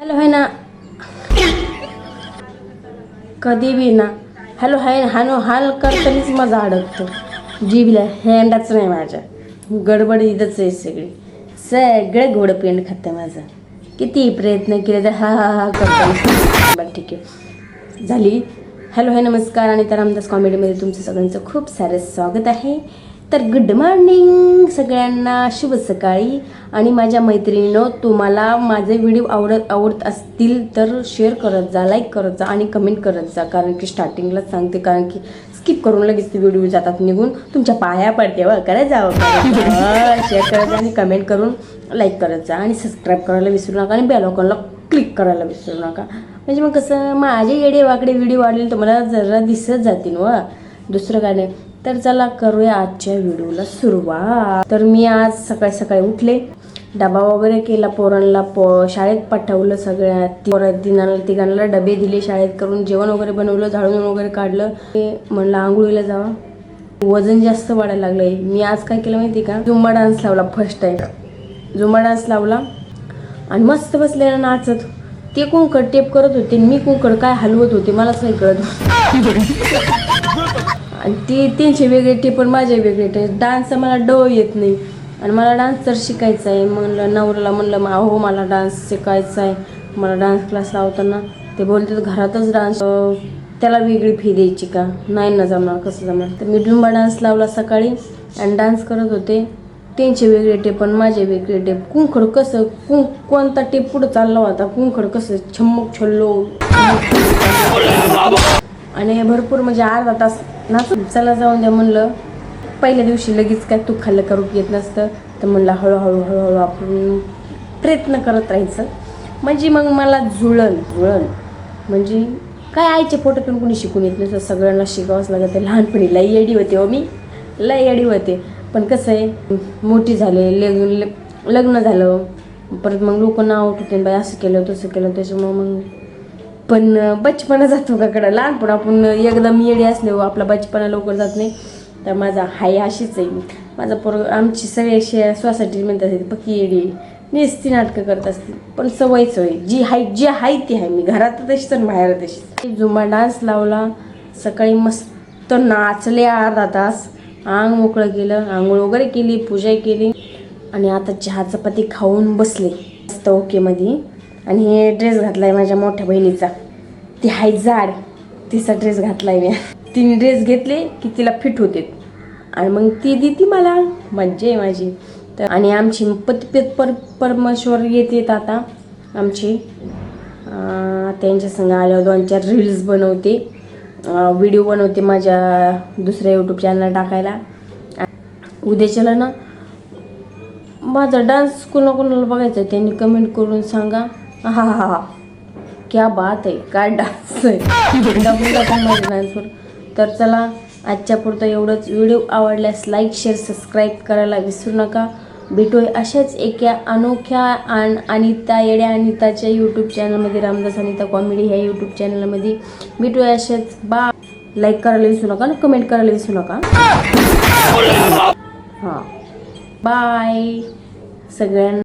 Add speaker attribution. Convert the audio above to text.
Speaker 1: Hello है ना कधी बी ना. हॅलो हाय हानो हाल करतानीच माझा अडकतो. जीबीला हँडाच नाही माझ्या. गडबड इथंच आहे सगळी. सगळं गोड पेंट खातं माझं. किती प्रयत्न केले तर हा हा हा करतो बरं ठीक आहे. झाली. हॅलो हाय नमस्कार. आणि तर रामदास कॉमेडीमध्ये तुमचं सगळ्यांचं खूप सारं स्वागत आहे. तर गुड मॉर्निंग सगळ्यांना शुभ सकाळी. आणि माझ्या मैत्रिणीनं तुम्हाला माझे व्हिडिओ आवडत आवडत असतील तर शेअर करत जा लाईक करत जा आणि कमेंट करत जा. कारण की स्टार्टिंगलाच सांगते कारण की स्किप करून लगेच ते व्हिडिओ जातात निघून तुमच्या पाया पडते व करत जावं शेअर करत जा आणि कमेंट करून लाईक करत जा. आणि सबस्क्राईब करायला विसरू नका आणि बेलॉकॉनला क्लिक करायला विसरू नका. म्हणजे मग कसं माझे येडे वाकडे व्हिडिओ वाढले तर मला जरा दिसत जातील व. दुसरं काय नाही. तर चला करूया आजच्या व्हिडिओला सुरुवात. तर मी आज सकाळी सकाळी उठले. डबा वगैरे केला पोरांना पो शाळेत पाठवलं सगळ्या पोरा तिघांना तिघांना डबे दिले शाळेत करून जेवण वगैरे बनवलं झाडून वगैरे काढलं. ते म्हणलं आंघोळीला जावा. वजन जास्त वाढायला लागलंय. मी आज काय केलं माहिती का? झुंबा डान्स लावला फर्स्ट टाइम झुंबा डान्स लावला आणि मस्त बसले नाचत. ते कुंकड टेप करत होते आणि मी कुंकड काय हलवत होते मलाच नाही कळत. आणि ते त्यांचे वेगळे टेप पण माझे वेगळे टेप डान्सचा मला डो येत नाही. आणि मला डान्स तर शिकायचा आहे. म्हणलं नवऱ्याला म्हणलं "मा- हो मला डान्स शिकायचा आहे. मला डान्स क्लास लावताना ते बोलतात घरातच डान्स. त्याला वेगळी फी द्यायची का? नाही ना जमणार कसं जमणार? तर मी डुंबा डान्स लावला सकाळी आणि डान्स करत होते. त्यांचे वेगळे टेप आणि माझे वेगळे टेप. कुंखड कसं कुं कोणता टेप पुढं चालला होता? कुंखड कसं छम्मक छल्लो. आणि भरपूर म्हणजे अर्धा तास नाचून चला जाऊन द्या म्हणलं. पहिल्या दिवशी लगेच काय तू खाल्लं करू येत नसतं. तर म्हणलं हळूहळू हळूहळू आपण प्रयत्न करत राहायचं. म्हणजे मग मला जुळण जुळण. म्हणजे काय आईच्या फोटो पण कोणी शिकून येत नसतं. सगळ्यांना शिकावंच लागत. लहानपणी लई येडी होते हो मी. लई येडी होते. पण कसं आहे मोठी झाले लग्न लग्न झालं. परत मग लोक नाव उठवते बाई असं केलं तसं केलं. त्याच्यामुळं मग पण बचपना जातो का कडं लहानपण आपण एकदम येडी असले आपला बचपना लवकर जात नाही. तर माझा हाय अशीच आहे. माझा पोर आमची सगळे शे सोसायटी म्हणतात पक्की येडी नेसती नाटकं करत असते. पण सवयच होय. जी हाय जी आहे ती आहे मी घरात तशीच आणि बाहेर तशीच. झुंबा डान्स लावला. सकाळी मस्त नाचले अर्धा तास. आंग मोकळं केलं. आंघोळ वगैरे केली पूजा केली. आणि आता चहा चपाती खाऊन बसले. मस्त ओकेमध्ये आणि हे ड्रेस घातला आहे माझ्या मोठ्या बहिणीचा. ती हाय जाड तिचा ड्रेस घातला आहे मी. तिने ड्रेस घेतले की तिला फिट होते. आणि मग ती देते मला. मज्जा आहे माझी. तर आणि आमची पती पर परमेश्वर येतात आता आमची. त्यांच्यासंग त्यांच्या संग आल्यावर दोन चार रील्स बनवते. व्हिडिओ बनवते माझ्या दुसऱ्या यूट्यूब चॅनल टाकायला. उद्याच्याला ना माझा डान्स कोणा कोणाला बघायचा आहे त्यांनी कमेंट करून सांगा. हा हा हा हा क्या बात आहे. काय डान्स आहे दाखवून टाका डान्सवर तर चला आजच्या पुरतं एवढंच. व्हिडिओ आवडल्यास लाईक शेअर सबस्क्राईब करायला विसरू नका. भेटूय अशाच एका अनोख्या आणि अनिता येड्या अनिताच्या यूट्यूब चॅनलमध्ये रामदास अनिता कॉमेडी ह्या यूट्यूब चॅनलमध्ये भेटूया अशाच. बा लाईक करायला विसरू नका आणि कमेंट करायला विसरू नका. हां. बाय सगळ्यांना.